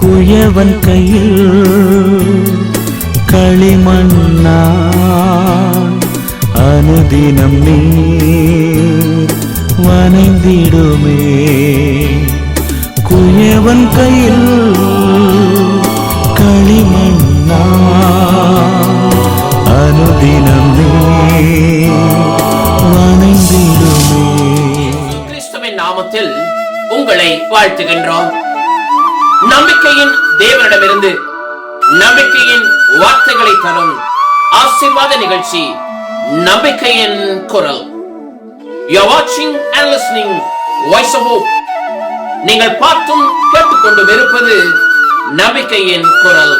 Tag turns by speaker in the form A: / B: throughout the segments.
A: குயவன் கையில் களிமண்ணா அனுதினம் நீ வனைந்திடுமே குயவன் கையில் களிமண்ணா அனுதினம் நீ வனைந்திடுமே
B: கிறிஸ்துவின் நாமத்தில் உங்களை வாழ்த்துகின்றோம். நம்பிக்கையின் தேவனிடமிருந்து நம்பிக்கையின் வார்த்தைகளை தரும் ஆசிர்வாத நிகழ்ச்சி நம்பிக்கையின் குரல். You're watching and listening Voice of Hope. நீங்கள் பார்த்தும் கேட்டுக்கொண்டும் இருப்பது நம்பிக்கையின் குரல்.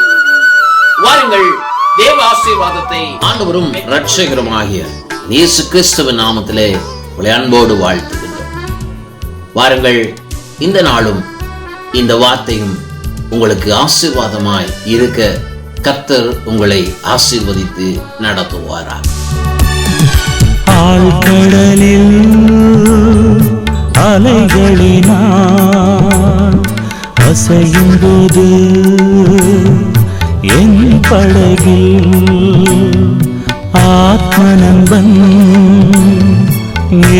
B: வாருங்கள் தேவ ஆசீர்வாதத்தை ஆண்டவரும் ஆகிய இயேசு கிறிஸ்துவின் நாமத்திலே உங்களை அன்போடு வாழ்த்துகின்றோம். வாருங்கள் இந்த நாளும் இந்த வார்த்தையும் உங்களுக்கு ஆசீர்வாதமாய் இருக்க கர்த்தர் உங்களை ஆசீர்வதித்து நடத்துவாரா
A: ஆழ்கடலில் அலைகளினால் அசையும் போது என் படகில் ஆத்ம நண்பன்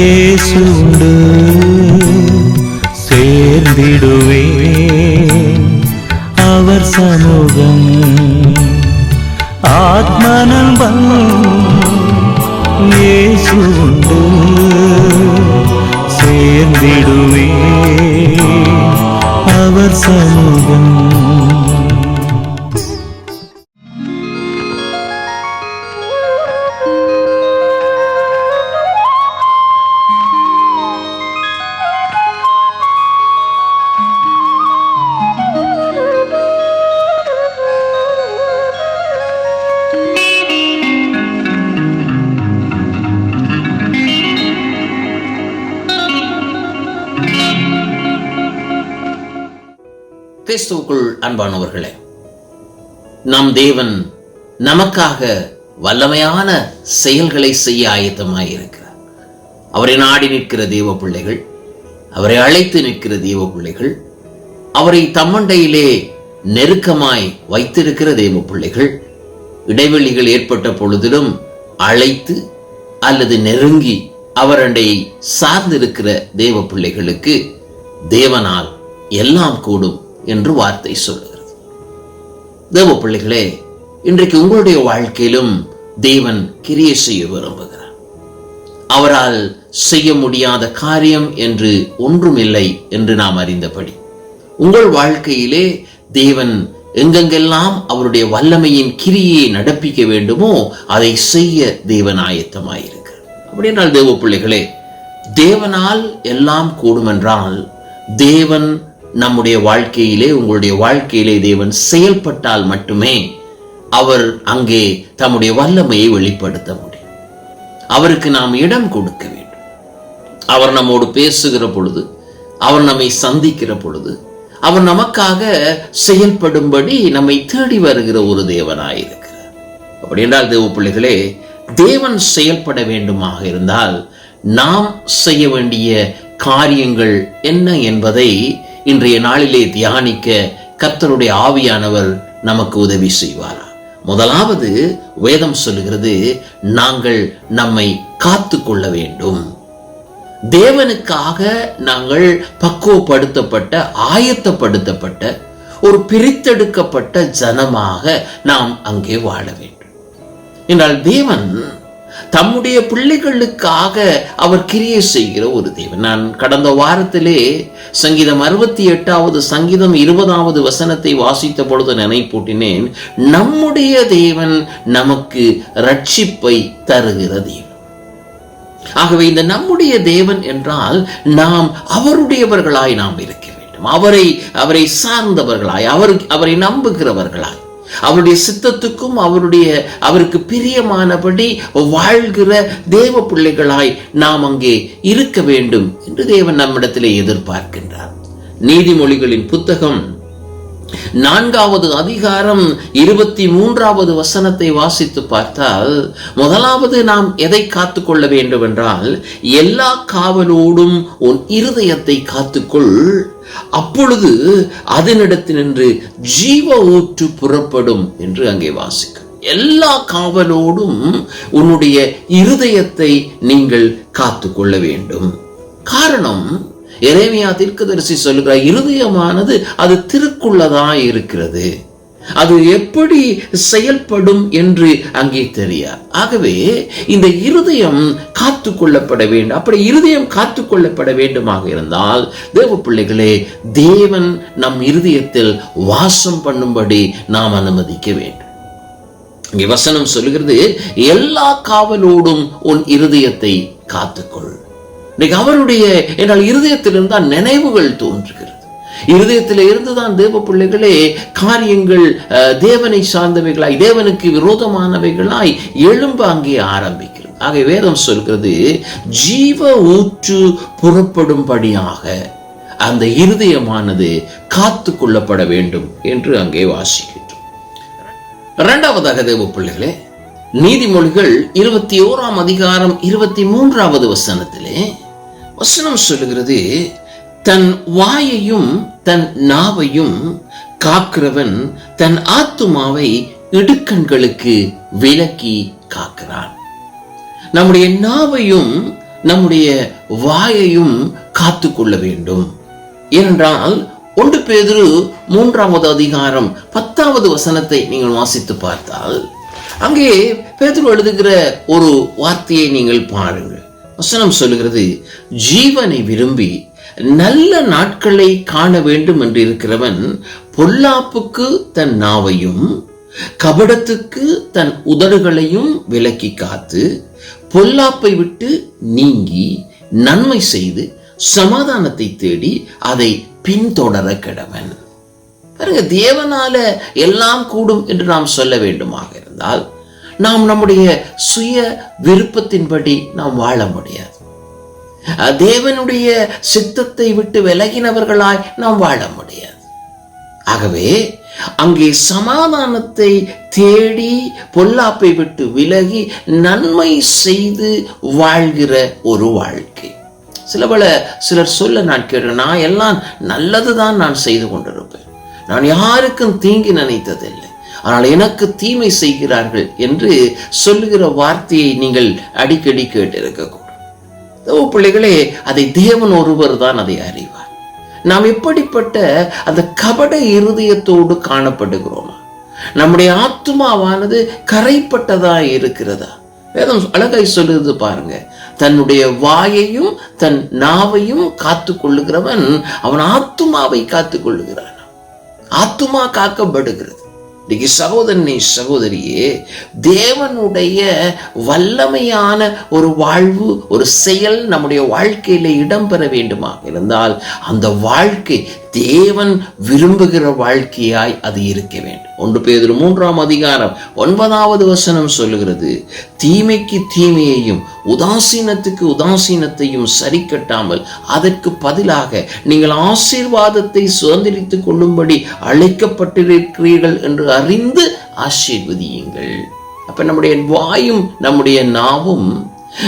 A: ஏசுண்டு சேர்ந்திடுவேன். அவர் சமூகம் ஆத்ம ஏசு
B: கிறிஸ்துவுக்குள் அன்பானவர்களே நம் தேவன் நமக்காக வல்லமையான செயல்களை செய்ய ஆயத்தமாய் இருக்கிறார் அவரை நாடி நிற்கிற தேவ பிள்ளைகள் அவரை அழைத்து நிற்கிற தேவ பிள்ளைகள் அவரை தம்மண்டையிலே நெருக்கமாய் வைத்திருக்கிற தேவ பிள்ளைகள் இடைவெளிகள் ஏற்பட்ட பொழுதிலும் அழைத்து அல்லது நெருங்கி அவரண்டை சார்ந்திருக்கிற தேவ பிள்ளைகளுக்கு தேவனால் எல்லாம் கூடும் என்று வார்த்தை சொல்லுகிறது தேவ பிள்ளைகளே இன்றைக்கு உங்களுடைய வாழ்க்கையிலும் தேவன் கிரியை செய்ய விரும்புகிறார். அவரால் செய்ய முடியாத காரியம் என்று ஒன்றுமில்லை என்று நாம் அறிந்தபடி உங்கள் வாழ்க்கையிலே தேவன் எங்கெங்கெல்லாம் அவருடைய வல்லமையின் கிரியை நடப்பிக்க வேண்டுமோ அதை செய்ய தேவன் ஆயத்தமாயிருக்கிறார். அப்படின்னால் தேவ பிள்ளைகளே தேவனால் எல்லாம் கூடுமென்றால் தேவன் நம்முடைய வாழ்க்கையிலே உங்களுடைய வாழ்க்கையிலே தேவன் செயல்பட்டால் மட்டுமே அவர் அங்கே தம்முடைய வல்லமையை வெளிப்படுத்த முடியும். அவருக்கு நாம் இடம் கொடுக்க வேண்டும். அவர் நம்மோடு பேசுகிற பொழுது அவர் நம்மை சந்திக்கிற பொழுது அவர் நமக்காக செயல்படும்படி நம்மை தேடி வருகிற ஒரு தேவனாயிருக்கிறார். அப்படி என்றால் தேவ பிள்ளைகளே தேவன் செயல்பட வேண்டுமாக இருந்தால் நாம் செய்ய வேண்டிய காரியங்கள் என்ன என்பதை இன்றைய நாளிலே தியானிக்க கர்த்தருடைய ஆவியானவர் நமக்கு உதவி செய்வாரா? முதலாவது வேதம் சொல்லுகிறது நாங்கள் நம்மை காத்து கொள்ள வேண்டும். தேவனுக்காக நாங்கள் பக்குவப்படுத்தப்பட்ட ஆயத்தப்படுத்தப்பட்ட ஒரு பிரித்தெடுக்கப்பட்ட ஜனமாக நாம் அங்கே வாழ வேண்டும். என்றால் தேவன் தம்முடைய பிள்ளைகளுக்காக அவர் கிரியை செய்கிற ஒரு தேவன். நான் கடந்த வாரத்திலே சங்கீதம் அறுபத்தி எட்டாவது சங்கீதம் இருபதாவது வசனத்தை வாசித்த பொழுது நினைப்பூட்டினேன் நம்முடைய தேவன் நமக்கு ரட்சிப்பை தருகிற தேவன். ஆகவே இந்த நம்முடைய தேவன் என்றால் நாம் அவருடையவர்களாய் நாம் இருக்க வேண்டும். அவரை அவரை சார்ந்தவர்களாய் அவர் அவரை நம்புகிறவர்களாய். அவருடைய சித்தத்துக்கும் அவருடைய அவருக்கு பிரியமானபடி வாழ்கிற தேவ பிள்ளைகளாய் நாம் அங்கே இருக்க வேண்டும் என்று தேவன் நம்மிடத்திலே எதிர்பார்க்கின்றார். நீதிமொழிகளின் புத்தகம் நான்காவது அதிகாரம் இருபத்தி மூன்றாவது வசனத்தை வாசித்து பார்த்தால் முதலாவது நாம் எதை காத்துக்கொள்ள வேண்டும் என்றால் எல்லா காவலோடும் உன் இருதயத்தை காத்துக்கொள். அப்பொழுது அதனிடத்தினின்று ஜீவ ஊற்று புறப்படும் என்று அங்கே வாசிக்கும். எல்லா காவலோடும் உன்னுடைய இருதயத்தை நீங்கள் காத்துக்கொள்ள வேண்டும். காரணம் எரேமியா தீர்க்கதரிசி சொல்லுகிறார் இருதயமானது அது திருக்குள்ளதா இருக்கிறது. அது எப்படி செயல்படும் என்று அங்கே தெரியாது. ஆகவே இந்த இருதயம் காத்து கொள்ளப்பட வேண்டும். அப்படி இருதயம் காத்து கொள்ளப்பட வேண்டுமாக இருந்தால் தேவ பிள்ளைகளே தேவன் நம் இருதயத்தில் வாசம் பண்ணும்படி நாம் அனுமதிக்க வேண்டும். இங்கே வசனம் சொல்லுகிறது எல்லா காவலோடும் உன் இருதயத்தை காத்துக்கொள். இன்னைக்கு அவருடைய என்னால் இருதயத்திலிருந்து தான் நினைவுகள் தோன்றுகிறது. இருதயத்தில் இருந்துதான் தேவ பிள்ளைகளே காரியங்கள் தேவனை சார்ந்தவைகளாய் தேவனுக்கு விரோதமானவைகளாய் எழும்ப அங்கே ஆரம்பிக்கிறது. ஆக வேதம் சொல்கிறது ஜீவ ஊற்று புறப்படும்படியாக அந்த இருதயமானது காத்து கொள்ளப்பட வேண்டும் என்று அங்கே வாசிக்கின்றோம். இரண்டாவதாக தேவ பிள்ளைகளே நீதிமொழிகள் இருபத்தி ஓராம் அதிகாரம் இருபத்தி மூன்றாவது வசனத்திலே வசனம் சொல்லுகிறது தன் வாயையும் தன் நாவையும் காக்கிறவன் தன் ஆத்துமாவை இடுக்கண்களுக்கு விலக்கி காக்கிறான். நம்முடைய நாவையும் நம்முடைய வாயையும் காத்துக்கொள்ள வேண்டும். என்றால் ஒன்று பேதுரு மூன்றாவது அதிகாரம் பத்தாவது வசனத்தை நீங்கள் வாசித்து பார்த்தால் அங்கே பேதுரு எழுதுகிற ஒரு வார்த்தையை நீங்கள் பாருங்கள். வசனம் சொல்லுகிறது ஜீவனை விரும்பி நல்ல நாட்களை காண வேண்டும் என்று இருக்கிறவன் பொல்லாப்புக்கு தன் நாவையும் கபடத்துக்கு தன் உதடுகளையும் விலக்கி காத்து பொல்லாப்பை விட்டு நீங்கி நன்மை செய்து சமாதானத்தை தேடி அதை பின்தொடர கிடவன். பாருங்க தேவனால எல்லாம் கூடும் என்று நாம் சொல்ல வேண்டுமாக இருந்தால் நாம் நம்முடைய சுய விருப்பத்தின்படி நாம் வாழ முடியாது. தேவனுடைய சித்தத்தை விட்டு விலகினவர்களாய் நாம் வாழ முடியாது. ஆகவே அங்கே சமாதானத்தை தேடி பொல்லாப்பை விட்டு விலகி நன்மை செய்து வாழ்கிற ஒரு வாழ்க்கை. சில பல சிலர் சொல்ல நான் கேட்டேன் நான் எல்லாம் நல்லதுதான் நான் செய்து கொண்டிருப்பேன். நான் யாருக்கும் தீங்கு நினைத்ததில்லை. ஆனால் எனக்கு தீமை செய்கிறார்கள் என்று சொல்லுகிற வார்த்தையை நீங்கள் அடிக்கடி கேட்டிருக்கக்கூடும். பிள்ளைகளே அதை தேவன் ஒருவர் தான் அதை அறிவார். நாம் எப்படிப்பட்ட அந்த கபட இருதயத்தோடு காணப்படுகிறோமா? நம்முடைய ஆத்மாவானது கரைப்பட்டதா இருக்கிறதா? வேதம் அழகாய் சொல்லுது பாருங்க. தன்னுடைய வாயையும் தன் நாவையும் காத்து கொள்ளுகிறவன் அவன் ஆத்துமாவை காத்து கொள்ளுகிறான் ஆத்துமா காக்கப்படுகிறது. இன்னைக்கு சகோதரனே சகோதரியே தேவனுடைய வல்லமையான ஒரு வாழ்வு ஒரு செயல் நம்முடைய வாழ்க்கையில இடம்பெற வேண்டுமா இருந்தால் அந்த வாழ்க்கை தேவன் விரும்புகிற வாழ்க்கையாய் அது இருக்க வேண்டும். ஒன்று பேர் மூன்றாம் அதிகாரம் ஒன்பதாவது வசனம் சொல்லுகிறது தீமைக்கு தீமையையும் உதாசீனத்துக்கு உதாசீனத்தையும் சரி கட்டாமல் அதற்கு பதிலாக நீங்கள் ஆசீர்வாதத்தை சுதந்திரித்துக் கொள்ளும்படி அழைக்கப்பட்டிருக்கிறீர்கள் என்று அறிந்து ஆசீர்வதியுங்கள். அப்ப நம்முடைய வாயும் நம்முடைய நாவும்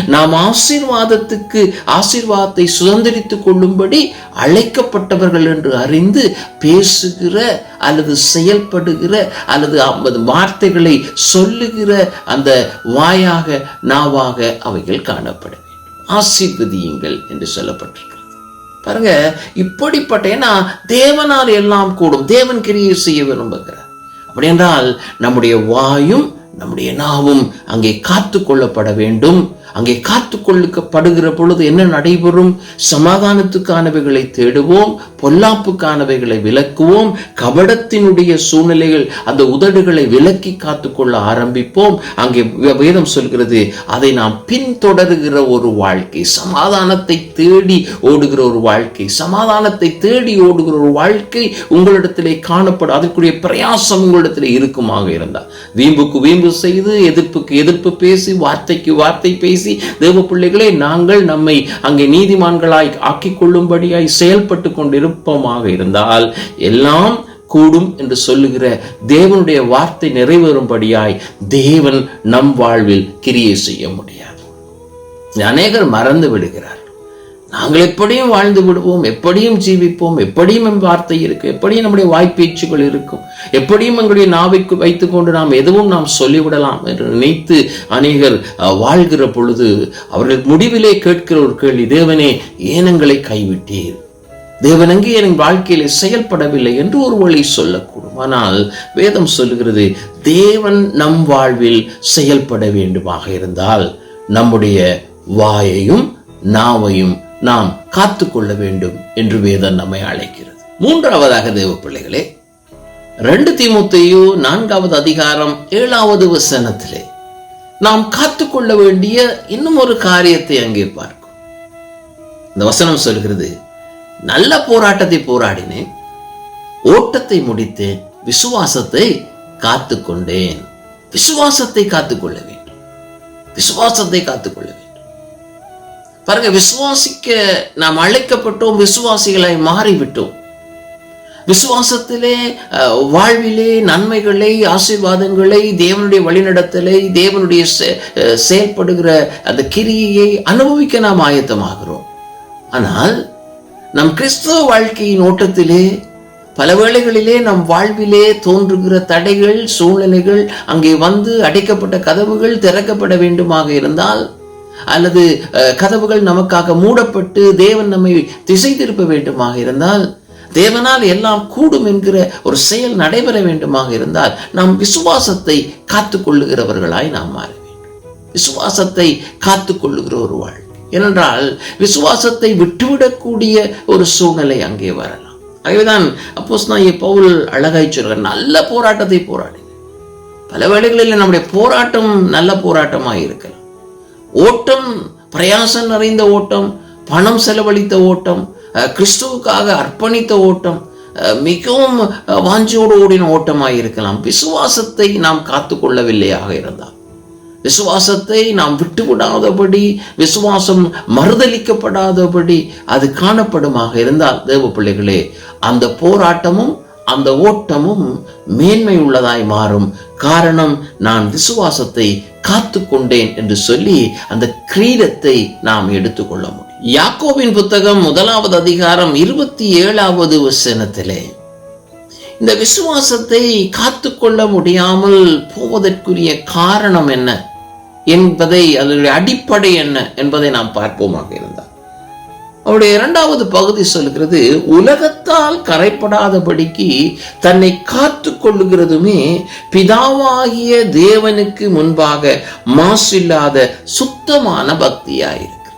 B: நாம் ஆசீர்வாதத்துக்கு ஆசீர்வாதத்தை சுதந்திரித்து கொள்ளும்படி அழைக்கப்பட்டவர்கள் என்று அறிந்து பேசுகிற அல்லது செயல்படுகிற அல்லது அந்த வார்த்தைகளை சொல்லுகிற அந்த வாயாக நாவாக அவைகள் காணப்பட வேண்டும். ஆசீர்வதியுங்கள் என்று சொல்லப்பட்டிருக்கிறது. பாருங்க இப்படிப்பட்ட ஏன்னா தேவனால் எல்லாம் கூடும். தேவன் கிரியை செய்ய விரும்புகிறார். அப்படி என்றால் நம்முடைய வாயும் நம்முடைய நாவும் அங்கே காத்து கொள்ளப்பட வேண்டும். அங்கே காத்து கொள்ளுக்கப்படுகிற பொழுது என்ன நடைபெறும்? சமாதானத்துக்கானவைகளை தேடுவோம் பொல்லாப்புக்கானவைகளை விலக்குவோம் கபடத்தினுடைய சூழ்நிலைகள் அந்த உதடுகளை விலக்கி காத்துக்கொள்ள ஆரம்பிப்போம். அங்கே வேதம் சொல்கிறது அதை நாம் பின்தொடருகிற ஒரு வாழ்க்கை சமாதானத்தை தேடி ஓடுகிற ஒரு வாழ்க்கை சமாதானத்தை தேடி ஓடுகிற ஒரு வாழ்க்கை உங்களிடத்திலே காணப்படும் அதற்குரிய பிரயாசம் உங்களிடத்திலே இருக்குமாக இருந்தால். வீம்புக்கு வீம்பு செய்து எதிர்ப்புக்கு எதிர்ப்பு பேசி வார்த்தைக்கு வார்த்தை பேசி தேவ பிள்ளைகளே நாங்கள் நம்மை அங்கே நீதிமான்களாய் ஆக்கிக் கொள்ளும்படியாய் செயல்பட்டு கொண்டிருப்போமாக இருந்தால் எல்லாம் கூடும் என்று சொல்லுகிற தேவனுடைய வார்த்தை நிறைவேறும்படியாய் தேவன் நம் வாழ்வில் கிரியை செய்ய முடியாது. அநேகர் மறந்து விடுகிறார். நாங்கள் எப்படியும் வாழ்ந்து விடுவோம் எப்படியும் ஜீவிப்போம் எப்படியும் என் வார்த்தை இருக்கும் எப்படியும் நம்முடைய வாய்ப்பேச்சுகள் இருக்கும் எப்படியும் எங்களுடைய நாவைக்கு வைத்துக்கொண்டு நாம் எதுவும் நாம் சொல்லிவிடலாம் என்று நினைத்து அநேகர் வாழ்கிற பொழுது அவர்கள் முடிவிலே கேட்கிற ஒரு கேள்வி தேவனே ஏனங்களை கைவிட்டீர்? தேவன் அங்கே என் வாழ்க்கையிலே செயல்படவில்லை? என்று ஒரு வழி சொல்லக்கூடும். ஆனால் வேதம் சொல்லுகிறது தேவன் நம் வாழ்வில் செயல்பட வேண்டுமாக இருந்தால் நம்முடைய வாயையும் நாவையும் நாம் காத்துக்கொள்ள வேண்டும் என்று வேதம் நம்மை அழைக்கிறது. மூன்றாவதாக தேவ பிள்ளைகளே ரெண்டு தீமுத்தையோ நான்காவது அதிகாரம் ஏழாவது வசனத்திலே நாம் காத்துக்கொள்ள வேண்டிய இன்னும் ஒரு காரியத்தை அங்கே பார்க்கும். இந்த வசனம் சொல்கிறது நல்ல போராட்டத்தை போராடினேன் ஓட்டத்தை முடித்தேன் விசுவாசத்தை காத்துக்கொண்டேன். விசுவாசத்தை காத்துக்கொள்ள வேண்டும். விசுவாசத்தை காத்துக்கொள்ள வேண்டும். பாருங்க விசுவாசிக்க நாம் அழைக்கப்பட்டோம் விசுவாசிகளை மாறிவிட்டோம். விசுவாசத்திலே வாழ்விலே நன்மைகளை ஆசீர்வாதங்களை தேவனுடைய வழிநடத்தலை தேவனுடைய செ- செயல்படுகிற அந்த கிரியையை அனுபவிக்க நாம் ஆயத்தமாகிறோம். ஆனால் நம் கிறிஸ்தவ வாழ்க்கையின் ஓட்டத்திலே பல வேளைகளிலே நம் வாழ்விலே தோன்றுகிற தடைகள் சூழ்நிலைகள் அங்கே வந்து அடைக்கப்பட்ட கதவுகள் திறக்கப்பட வேண்டுமாக இருந்தால் அல்லது கதவுகள் நமக்காக மூடப்பட்டு தேவன் நம்மை திசை திருப்ப வேண்டுமாக இருந்தால் தேவனால் எல்லாம் கூடும் என்கிற ஒரு செயல் நடைபெற வேண்டுமாக இருந்தால் நாம் விசுவாசத்தை காத்துக்கொள்ளுகிறவர்களாய் நாம் மாற வேண்டும். விசுவாசத்தை காத்துக்கொள்ளுகிற ஒரு வாழ் ஏனென்றால் விசுவாசத்தை விட்டுவிடக்கூடிய ஒரு சூழ்நிலை அங்கே வரலாம். ஆகவேதான் அப்போஸ் நான் பவுல் அழகாய் சொல்கிறார் நல்ல போராட்டத்தை போராடினேன் பல வேளைகளில் நம்முடைய போராட்டம் நல்ல போராட்டமாக இருக்கலாம் ஓட்டம் பிரயாசம் நிறைந்த ஓட்டம் பணம் செலவழித்த ஓட்டம் கிறிஸ்துவுக்காக அர்ப்பணித்த ஓட்டம் அஹ், மிகவும் வாஞ்சியோடு ஓடின ஓட்டமாக இருக்கலாம். விசுவாசத்தை நாம் காத்துக்கொள்ளவில்லையாக இருந்தால் விசுவாசத்தை நாம் விட்டுவிடாதபடி விசுவாசம் மறுதலிக்கப்படாதபடி அது காணப்படுமாக இருந்தால் தேவ பிள்ளைகளே அந்த போராட்டமும் அந்த ஓட்டமும் மேன்மை உள்ளதாய் மாறும். காரணம் நான் விசுவாசத்தை காத்துக்கொண்டேன் என்று சொல்லி அந்த கிரீடத்தை நாம் எடுத்துக்கொள்ள முடியும். யாக்கோவின் புத்தகம் முதலாவது அதிகாரம் இருபத்தி ஏழாவது வசனத்திலே இந்த விசுவாசத்தை காத்துக்கொள்ள முடியாமல் போவதற்குரிய காரணம் என்ன? என்பதை அதனுடைய அடிப்படை என்ன? என்பதை நாம் பார்ப்போமாக இருந்தார் அவருடைய இரண்டாவது பகுதி சொல்கிறது உலகத்தால் கரைப்படாதபடிக்கு தன்னை காத்து கொள்ளுகிறதுமே பிதாவாகிய தேவனுக்கு முன்பாக மாசில்லாத சுத்தமான பக்தியாயிருக்கு.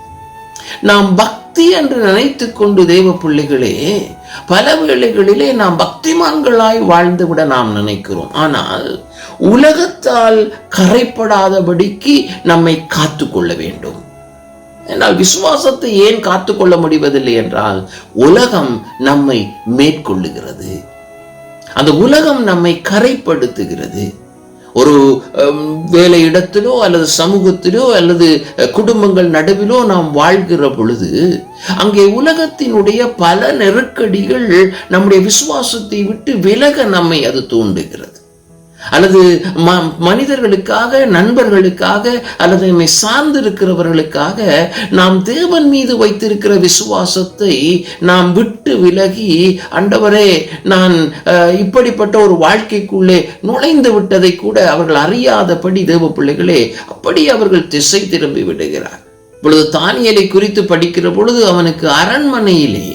B: நாம் பக்தி என்று நினைத்து கொண்டு தேவ பிள்ளைகளே பல வேளைகளிலே நாம் பக்திமான்களாய் வாழ்ந்துவிட நாம் நினைக்கிறோம். ஆனால் உலகத்தால் கரைப்படாதபடிக்கு நம்மை காத்துக்கொள்ள வேண்டும். என்றால் விசுவாசத்தை ஏன் காத்துக்கொள்ள முடிவதில்லை என்றால் உலகம் நம்மை மேற்கொள்ளுகிறது. அந்த உலகம் நம்மை கரைப்படுத்துகிறது. ஒரு வேலை இடத்திலோ அல்லது சமூகத்திலோ அல்லது குடும்பங்கள் நடுவிலோ நாம் வாழ்கிற பொழுது அங்கே உலகத்தினுடைய பல நெருக்கடிகள் நம்முடைய விசுவாசத்தை விட்டு விலக நம்மை அது தூண்டுகிறது. அல்லது ம- மனிதர்களுக்காக நண்பர்களுக்காக அல்லது நம்மை சார்ந்திருக்கிறவர்களுக்காக நாம் தேவன் மீது வைத்திருக்கிற விசுவாசத்தை நாம் விட்டு விலகி அண்டவரே நான் அஹ், இப்படிப்பட்ட ஒரு வாழ்க்கைக்குள்ளே நுழைந்து விட்டதை கூட அவர்கள் அறியாதபடி தேவ பிள்ளைகளே அப்படி அவர்கள் திசை திரும்பி விடுகிறார். இப்பொழுது தானியலை குறித்து படிக்கிற பொழுது அவனுக்கு அரண்மனையிலே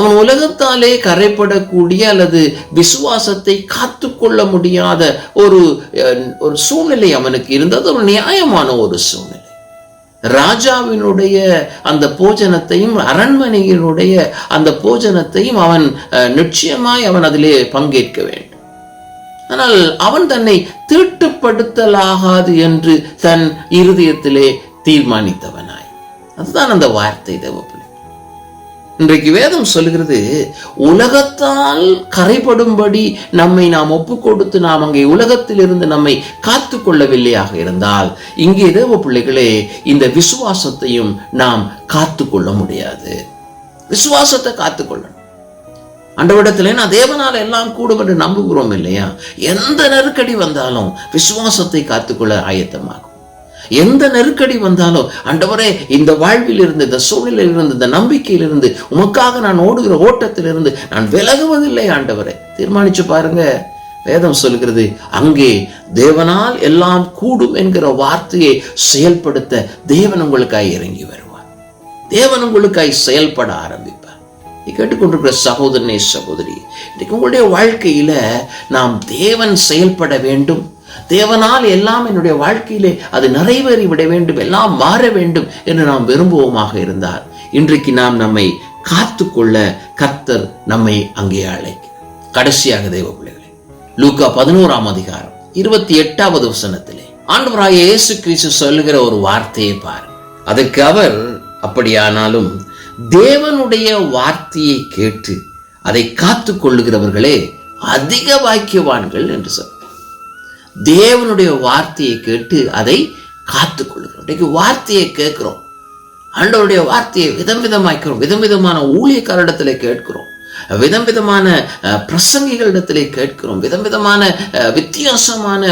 B: அவன் உலகத்தாலே கரைப்படக்கூடிய அல்லது விசுவாசத்தை காத்துக்கொள்ள முடியாத ஒரு அஹ், ஒரு சூழ்நிலை அவனுக்கு இருந்தது. ஒரு நியாயமான ஒரு சூழ்நிலை. ராஜாவினுடைய அந்த போஜனத்தையும் அரண்மனையினுடைய அந்த போஜனத்தையும் அவன் அஹ், நிச்சயமாய் அவன் அதிலே பங்கேற்க வேண்டும். ஆனால் அவன் தன்னை தீட்டுப்படுத்தலாகாது என்று தன் இருதயத்திலே தீர்மானித்தவனாய். அதுதான் அந்த வார்த்தை தேவப்பிள்ளை இன்றைக்கு வேதம் சொல்கிறது உலகத்தால் கரைபடும்படி நம்மை நாம் ஒப்பு கொடுத்து நாம் அங்கே உலகத்திலிருந்து நம்மை காத்து கொள்ளவில்லையாக இருந்தால் இங்கே தேவ பிள்ளைகளே இந்த விசுவாசத்தையும் நாம் காத்து கொள்ள முடியாது. விசுவாசத்தை காத்துக்கொள்ளணும் அண்டவிடத்தில் நான் தேவனால எல்லாம் கூடும் என்று நம்புகிறோம் இல்லையா? எந்த நெருக்கடி வந்தாலும் விசுவாசத்தை காத்துக்கொள்ள ஆயத்தமாகும். எந்த நெருக்கடி வந்தாலும் ஆண்டவரே இந்த வாழ்விலிருந்து இந்த சூழ்நிலையிலிருந்து இந்த நம்பிக்கையிலிருந்து உமக்காக நான் ஓடுகிற ஓட்டத்திலிருந்து நான் விலகுவதில்லை ஆண்டவரே. தீர்மானிச்சு பாருங்க. வேதம் சொல்கிறது அங்கே தேவனால் எல்லாம் கூடும் என்கிற வார்த்தையை செயல்படுத்த தேவன் உங்களுக்காய் இறங்கி வருவார். தேவன் உங்களுக்காய் செயல்பட ஆரம்பிப்பார். நீ கேட்டுக்கொண்டிருக்கிற சகோதரனே சகோதரி இன்னைக்கு உங்களுடைய வாழ்க்கையில நாம் தேவன் செயல்பட வேண்டும். தேவனால் எல்லாம் என்னுடைய வாழ்க்கையிலே அது நிறைவேறி விட வேண்டும் எல்லாம் மாற வேண்டும் என்று நாம் விரும்புவோமாக இருந்தார். இன்றைக்கு நாம் நம்மை காத்துக்கொள்ள கர்த்தர் நம்மை அங்கே அழைக்க கடைசியாக தேவ பிள்ளைகளே லூக்கா பதினோராம் அதிகாரம் இருபத்தி எட்டாவது வசனத்திலே ஆண்டவராய இயேசு கிறிஸ்து சொல்லுகிற ஒரு வார்த்தையை பார். அதற்கு அவர் அப்படியானாலும் தேவனுடைய வார்த்தையை கேட்டு அதை காத்து கொள்ளுகிறவர்களே அதிக வாக்கியவான்கள் என்று சொன்னார். தேவனுடைய வார்த்தையை கேட்டு அதை காத்து கொள்கிறோம் இன்றைக்கு வார்த்தையை கேட்கிறோம். ஆண்டவருடைய வார்த்தையை விதம் விதமாக்கிறோம் விதம் விதமான ஊழியக்காரிடத்தில் கேட்கிறோம். விதம் விதமான அஹ், பிரசங்கிகளிடத்திலே கேட்கிறோம். விதம் விதமான வித்தியாசமான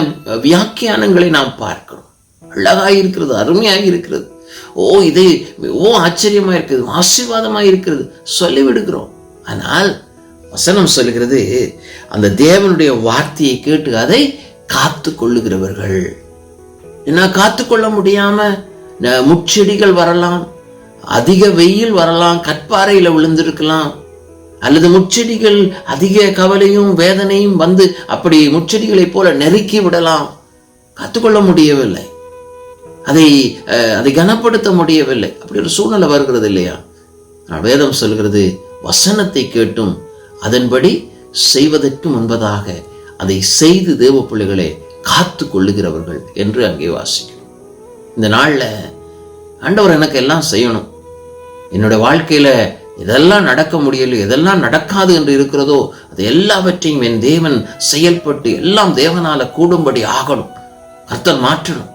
B: வியாக்கியானங்களை நாம் பார்க்கிறோம். அழகாக இருக்கிறது அருமையாக இருக்கிறது. ஓ இது ஓ ஆச்சரியமா இருக்குது ஆசீர்வாதமா இருக்கிறது. சொல்லி விடுகிறோம் ஆனால் வசனம் சொல்லுகிறது அந்த தேவனுடைய வார்த்தையை கேட்டு அதை காத்து கொள்ளுகிறவர்கள் என்ன காத்துக்கொள்ள முடியாம முச்செடிகள் முட்செடிகள் வரலாம் அதிக வெயில் வரலாம் கற்பாறையில விழுந்திருக்கலாம் அல்லது முச்செடிகள் அதிக கவலையும் வேதனையும் வந்து அப்படி முச்செடிகளைப் போல நெருக்கி விடலாம். காத்துக்கொள்ள முடியவில்லை. அதை அஹ், அதை கனப்படுத்த முடியவில்லை. அப்படி ஒரு சூழ்நிலை வருகிறது இல்லையா? ஆனால் வேதம் சொல்கிறது வசனத்தை கேட்டும் அதன்படி செய்வதற்கு முன்பதாக அதை செய்து தேவ பிள்ளைகளை காத்து கொள்ளுகிறவர்கள் என்று அங்கே வாசிக்கும் இந்த நாளில் ஆண்டவர் எனக்கு எல்லாம் செய்யணும். என்னுடைய வாழ்க்கையில் எதெல்லாம் நடக்க முடியல எதெல்லாம் நடக்காது என்று இருக்கிறதோ அது எல்லாவற்றையும் என் தேவன் செயல்பட்டு எல்லாம் தேவனால் கூடும்படி ஆகணும். கர்த்தர் மாற்றணும்.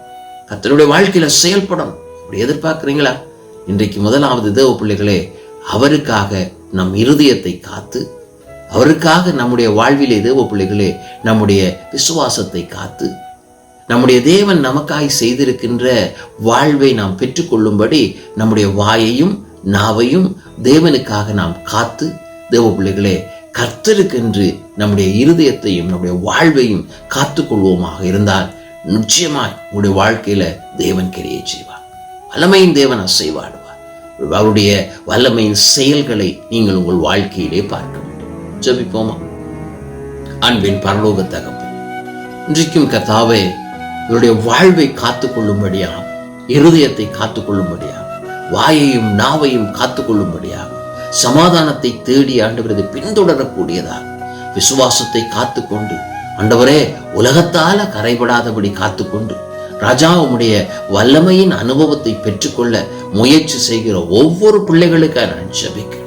B: கர்த்தருடைய வாழ்க்கையில் செயல்படணும். அப்படி எதிர்பார்க்குறீங்களா? இன்றைக்கு முதலாவது தேவ பிள்ளைகளே அவருக்காக நம் இருதயத்தை காத்து அவருக்காக நம்முடைய வாழ்விலே தேவ பிள்ளைகளே நம்முடைய விசுவாசத்தை காத்து நம்முடைய தேவன் நமக்காய் செய்திருக்கின்ற வாழ்வை நாம் பெற்றுக்கொள்ளும்படி நம்முடைய வாயையும் நாவையும் தேவனுக்காக நாம் காத்து தேவ பிள்ளைகளே கர்த்தருக்கென்று நம்முடைய இருதயத்தையும் நம்முடைய வாழ்வையும் காத்துக்கொள்வோமாக இருந்தால் நிச்சயமாய் உங்களுடைய வாழ்க்கையில தேவன் கிரியை செய்வார். வல்லமையின் தேவன் அசைவாடுவார். அவருடைய வல்லமையின் செயல்களை நீங்கள் உங்கள் வாழ்க்கையிலே பார்க்க ஜபிப்போமா? அன்பின் பரலோக தகப்பு இன்றைக்கும் கர்த்தாவே இவருடைய வாழ்வை காத்துக்கொள்ளும்படியாக இருதயத்தை காத்துக்கொள்ளும்படியாக வாயையும் நாவையும் காத்துக்கொள்ளும்படியாக சமாதானத்தை தேடி ஆண்டவரது பின்தொடரக்கூடியதா விசுவாசத்தை காத்துக்கொண்டு ஆண்டவரே உலகத்தால கரைபடாதபடி காத்துக்கொண்டு ராஜா உம்முடைய வல்லமையின் அனுபவத்தை பெற்றுக்கொள்ள முயற்சி செய்கிற ஒவ்வொரு பிள்ளைகளுக்காக நான் ஜெபிக்கிறேன்.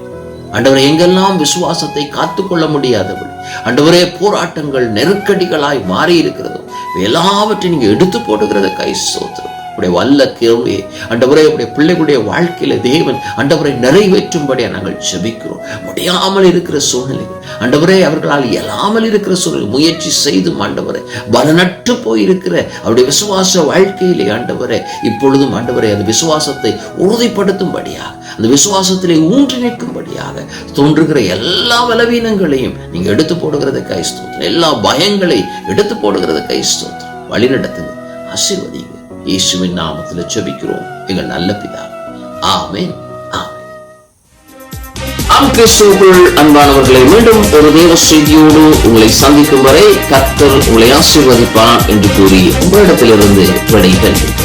B: ஆண்டவரே எங்கெல்லாம் விசுவாசத்தை காத்துக்கொள்ள முடியாதபடி ஆண்டவரே போராட்டங்கள் நெருக்கடிகளாய் மாறி இருக்கிறதோ எல்லாவற்றையும் நீங்கள் எடுத்து போடுகிறத கை சோத்திரம் உடைய வல்ல கிருமையை அண்டவரை உடைய பிள்ளைகளுடைய வாழ்க்கையில தேவன் அண்டவரை நிறைவேற்றும்படியா நாங்கள் செபிக்கிறோம் முடியாமல் இருக்கிற சூழ்நிலை. ஆண்டவரே அவர்களால் இயலாமல் இருக்கிற சூழ்நிலை. முயற்சி செய்தும் ஆண்டவரை பலனற்று போயிருக்கிற அவருடைய விசுவாச வாழ்க்கையிலே ஆண்டவரே இப்பொழுதும் ஆண்டவரே அந்த விசுவாசத்தை உறுதிப்படுத்தும்படியாக அந்த விசுவாசத்திலே ஊன்றி நிற்கும்படியாக தோன்றுகிற எல்லா பலவீனங்களையும் நீங்க எடுத்து போடுகிறது கைஸ்தோத்திரம் எல்லா பயங்களை எடுத்து போடுகிறது கைஸ்தோத்திரம் வழிநடத்துங்க. ஆசீர்வதிங்க. இயேசுவின் நாமத்தில் ஜெபிக்கிறோம். எங்கள் நல்ல பிதா. ஆமேன். கிறிஸ்துவுக்குள் அன்பானவர்களை மீண்டும் ஒரு தேவ செய்தியோடு உங்களை சந்திக்கும் வரை கர்த்தர் உங்களை ஆசீர்வதிப்பான் என்று கூறி உங்களிடத்திலிருந்து விடைபெறுகிறேன்.